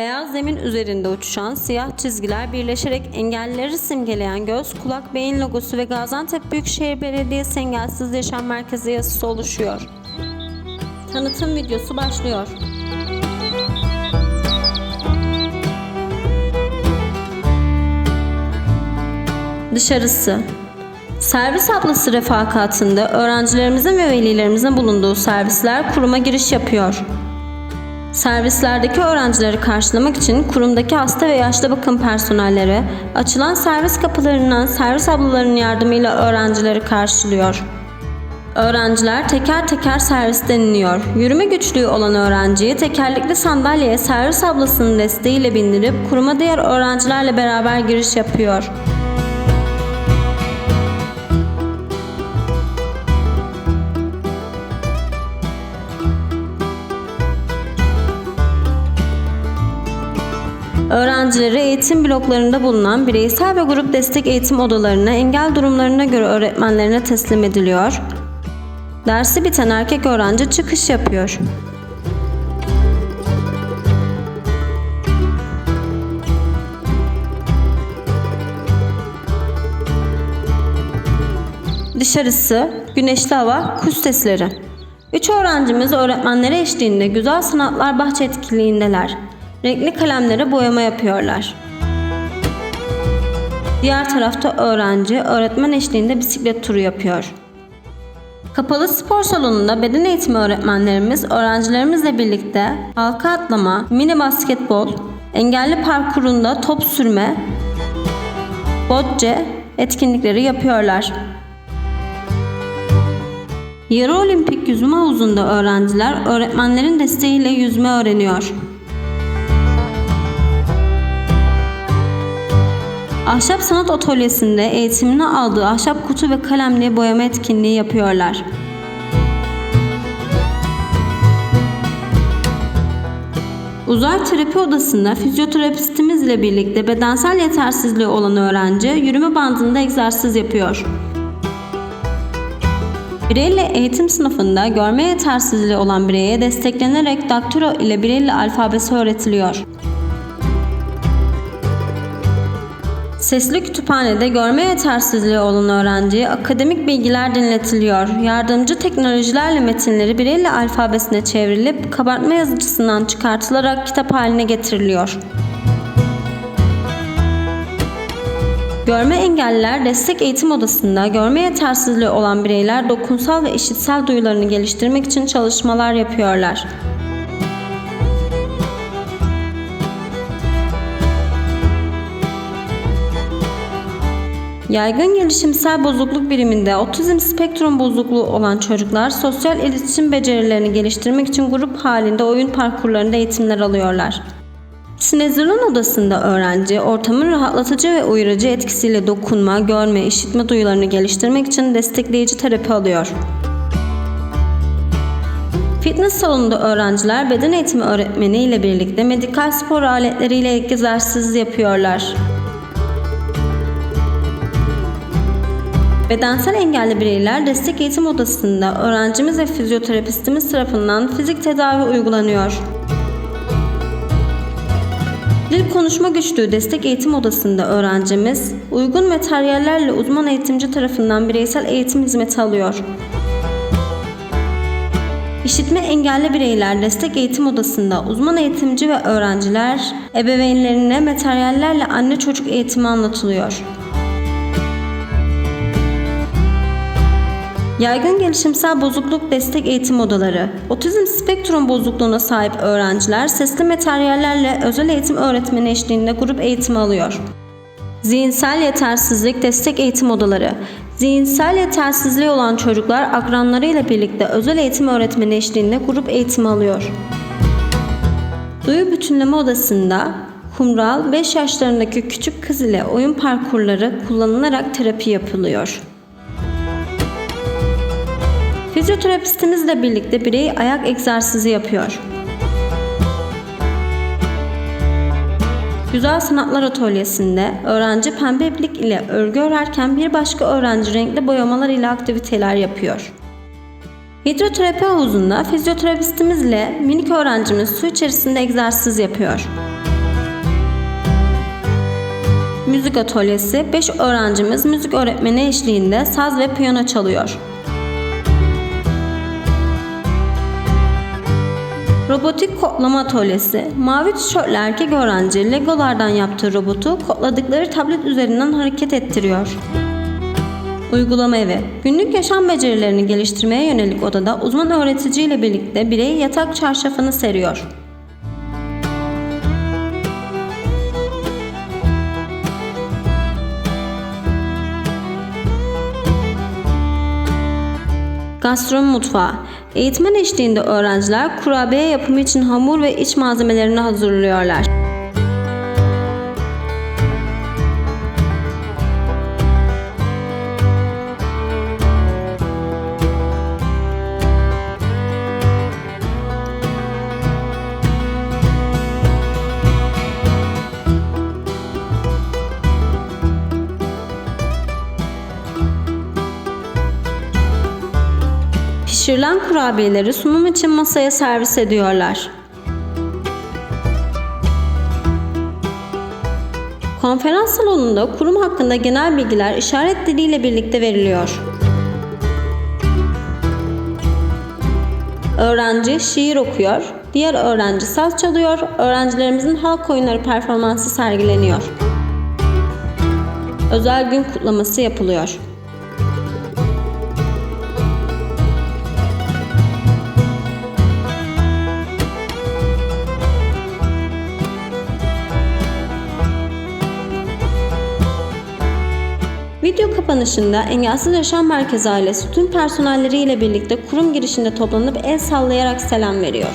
Beyaz zemin üzerinde uçuşan siyah çizgiler birleşerek engellileri simgeleyen göz, kulak, beyin logosu ve Gaziantep Büyükşehir Belediyesi Engelsiz Yaşam Merkezi yazısı oluşuyor. Tanıtım videosu başlıyor. Dışarısı Servis ablası refakatinde öğrencilerimizin ve velilerimizin bulunduğu servisler kuruma giriş yapıyor. Servislerdeki öğrencileri karşılamak için kurumdaki hasta ve yaşlı bakım personelleri açılan servis kapılarından servis ablalarının yardımıyla öğrencileri karşılıyor. Öğrenciler teker teker servisten iniyor. Yürüme güçlüğü olan öğrenciyi tekerlekli sandalyeye servis ablasının desteğiyle bindirip kuruma diğer öğrencilerle beraber giriş yapıyor. Öğrencileri eğitim bloklarında bulunan bireysel ve grup destek eğitim odalarına engel durumlarına göre öğretmenlerine teslim ediliyor. Dersi biten erkek öğrenci çıkış yapıyor. Dışarısı, güneşli hava, kuş sesleri. Üç öğrencimiz öğretmenleri eşliğinde güzel sanatlar bahçe etkinliğindeler. Renkli kalemlere boyama yapıyorlar. Diğer tarafta öğrenci öğretmen eşliğinde bisiklet turu yapıyor. Kapalı spor salonunda beden eğitimi öğretmenlerimiz öğrencilerimizle birlikte halka atlama, mini basketbol, engelli parkurunda top sürme, bocce etkinlikleri yapıyorlar. Yarı olimpik yüzme havuzunda öğrenciler öğretmenlerin desteğiyle yüzme öğreniyor. Ahşap sanat atölyesinde eğitimini aldığı ahşap kutu ve kalemle boyama etkinliği yapıyorlar. Uzay terapi odasında fizyoterapistimizle birlikte bedensel yetersizliği olan öğrenci yürüme bandında egzersiz yapıyor. Bireyli eğitim sınıfında görme yetersizliği olan bireye desteklenerek daktilo ile Bireyli alfabesi öğretiliyor. Sesli kütüphanede görme yetersizliği olan öğrenciye akademik bilgiler dinletiliyor. Yardımcı teknolojilerle metinleri Bireyli alfabesine çevrilip kabartma yazıcısından çıkartılarak kitap haline getiriliyor. Görme engelliler destek eğitim odasında görme yetersizliği olan bireyler dokunsal ve işitsel duyularını geliştirmek için çalışmalar yapıyorlar. Yaygın gelişimsel bozukluk biriminde otizm spektrum bozukluğu olan çocuklar sosyal iletişim becerilerini geliştirmek için grup halinde oyun parkurlarında eğitimler alıyorlar. Sinezirlan odasında öğrenci ortamın rahatlatıcı ve uyarıcı etkisiyle dokunma, görme, işitme duyularını geliştirmek için destekleyici terapi alıyor. Fitness salonunda öğrenciler beden eğitimi öğretmeni ile birlikte medikal spor aletleriyle egzersiz yapıyorlar. Bedensel engelli bireyler destek eğitim odasında öğrencimiz ve fizyoterapistimiz tarafından fizik tedavi uygulanıyor. Dil konuşma güçlüğü destek eğitim odasında öğrencimiz uygun materyallerle uzman eğitimci tarafından bireysel eğitim hizmeti alıyor. İşitme engelli bireyler destek eğitim odasında uzman eğitimci ve öğrenciler ebeveynlerine materyallerle anne çocuk eğitimi anlatılıyor. Yaygın gelişimsel bozukluk destek eğitim odaları. Otizm spektrum bozukluğuna sahip öğrenciler sesli materyallerle özel eğitim öğretmeni eşliğinde grup eğitimi alıyor. Zihinsel yetersizlik destek eğitim odaları. Zihinsel yetersizliği olan çocuklar akranlarıyla birlikte özel eğitim öğretmeni eşliğinde grup eğitimi alıyor. Duyu bütünleme odasında kumral 5 yaşlarındaki küçük kız ile oyun parkurları kullanılarak terapi yapılıyor. Fizyoterapistimizle birlikte birey ayak egzersizi yapıyor. Güzel Sanatlar Atölyesi'nde öğrenci pembe iplik ile örgü örerken bir başka öğrenci renkli boyamalar ile aktiviteler yapıyor. Hidroterapi havuzunda fizyoterapistimizle minik öğrencimiz su içerisinde egzersiz yapıyor. müzik atölyesi 5 öğrencimiz müzik öğretmeni eşliğinde saz ve piyano çalıyor. Robotik kodlama atölyesi. Mavi tişörtlü erkek öğrenci legolardan yaptığı robotu kodladıkları tablet üzerinden hareket ettiriyor. Uygulama evi. Günlük yaşam becerilerini geliştirmeye yönelik odada uzman öğreticiyle birlikte birey yatak çarşafını seriyor. Gastronomi mutfağı. Eğitmen eşliğinde öğrenciler kurabiye yapımı için hamur ve iç malzemelerini hazırlıyorlar. Pişirilen kurabiyeleri sunum için masaya servis ediyorlar. Konferans salonunda kurum hakkında genel bilgiler işaret diliyle birlikte veriliyor. Öğrenci şiir okuyor, diğer öğrenci saz çalıyor, öğrencilerimizin halk oyunları performansı sergileniyor. Özel gün kutlaması yapılıyor. Kapanışında Engelsiz Yaşam Merkezi ailesi tüm personelleriyle birlikte kurum girişinde toplanıp el sallayarak selam veriyor.